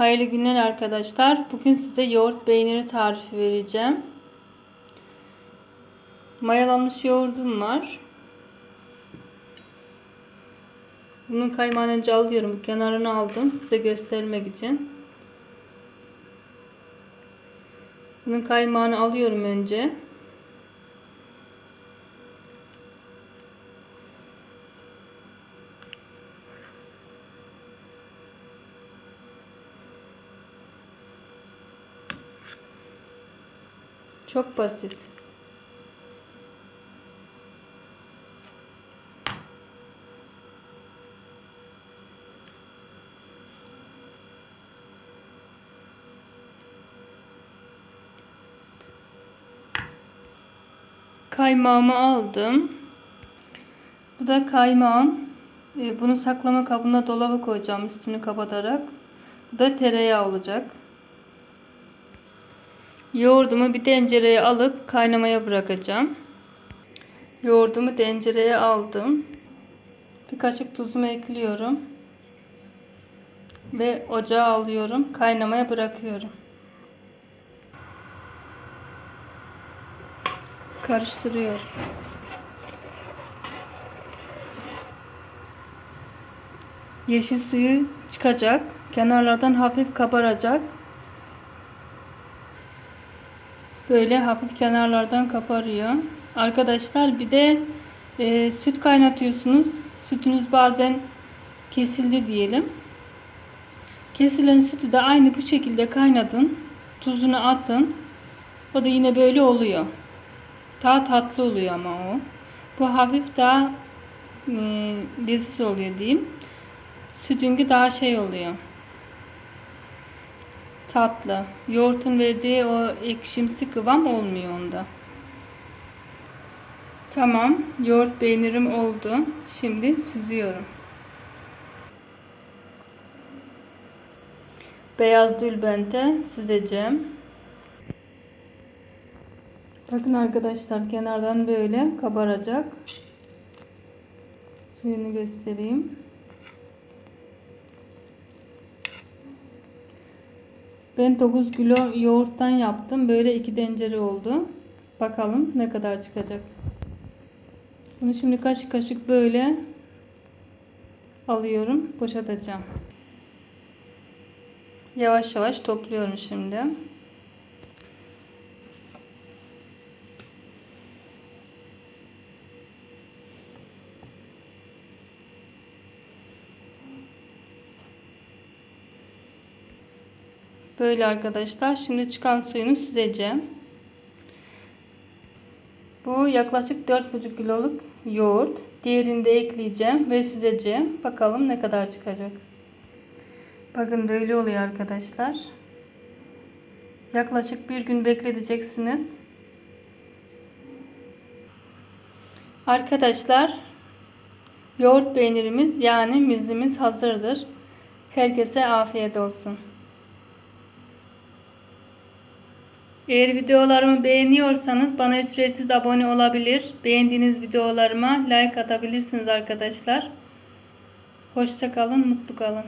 Hayırlı günler arkadaşlar. Bugün size yoğurt peyniri tarifi vereceğim. Mayalanmış yoğurdum var. Bunun kaymağını önce alıyorum. Kenarını aldım. Size göstermek için. Bunun kaymağını alıyorum önce. Çok basit. Kaymağımı aldım. Bu da kaymağım. Ee, Bunu saklama kabına dolaba koyacağım üstünü kapatarak. Bu da tereyağı olacak. Yoğurdumu bir tencereye alıp kaynamaya bırakacağım. Yoğurdumu tencereye aldım. Bir kaşık tuzumu ekliyorum. Ve ocağa alıyorum. Kaynamaya bırakıyorum. Karıştırıyorum. Yeşil suyu çıkacak. Kenarlardan hafif kabaracak. Böyle hafif kenarlardan kaparıyor. Arkadaşlar bir de e, süt kaynatıyorsunuz. Sütünüz bazen kesildi diyelim. Kesilen sütü de aynı bu şekilde kaynatın. Tuzunu atın. O da yine böyle oluyor. Daha tatlı oluyor ama o. Bu hafif daha e, leziz oluyor diyeyim. Sütünki daha şey oluyor tatlı. Yoğurtun verdiği o ekşimsi kıvam olmuyor onda. Tamam. Yoğurt peynirim oldu. Şimdi süzüyorum. Beyaz dülbente süzeceğim. Bakın arkadaşlar kenardan böyle kabaracak. Suyunu göstereyim. Ben 9 kilo yoğurttan yaptım. Böyle iki tencere oldu. Bakalım ne kadar çıkacak. Bunu şimdi kaşık kaşık böyle alıyorum. Boşaltacağım. Yavaş yavaş topluyorum şimdi. Böyle arkadaşlar. Şimdi çıkan suyunu süzeceğim. Bu yaklaşık 4,5 kiloluk yoğurt. Diğerini de ekleyeceğim ve süzeceğim. Bakalım ne kadar çıkacak. Bakın böyle oluyor arkadaşlar. Yaklaşık bir gün bekleteceksiniz. Arkadaşlar yoğurt peynirimiz yani mizimiz hazırdır. Herkese afiyet olsun. Eğer videolarımı beğeniyorsanız bana ücretsiz abone olabilir. Beğendiğiniz videolarıma like atabilirsiniz arkadaşlar. Hoşçakalın, mutlu kalın.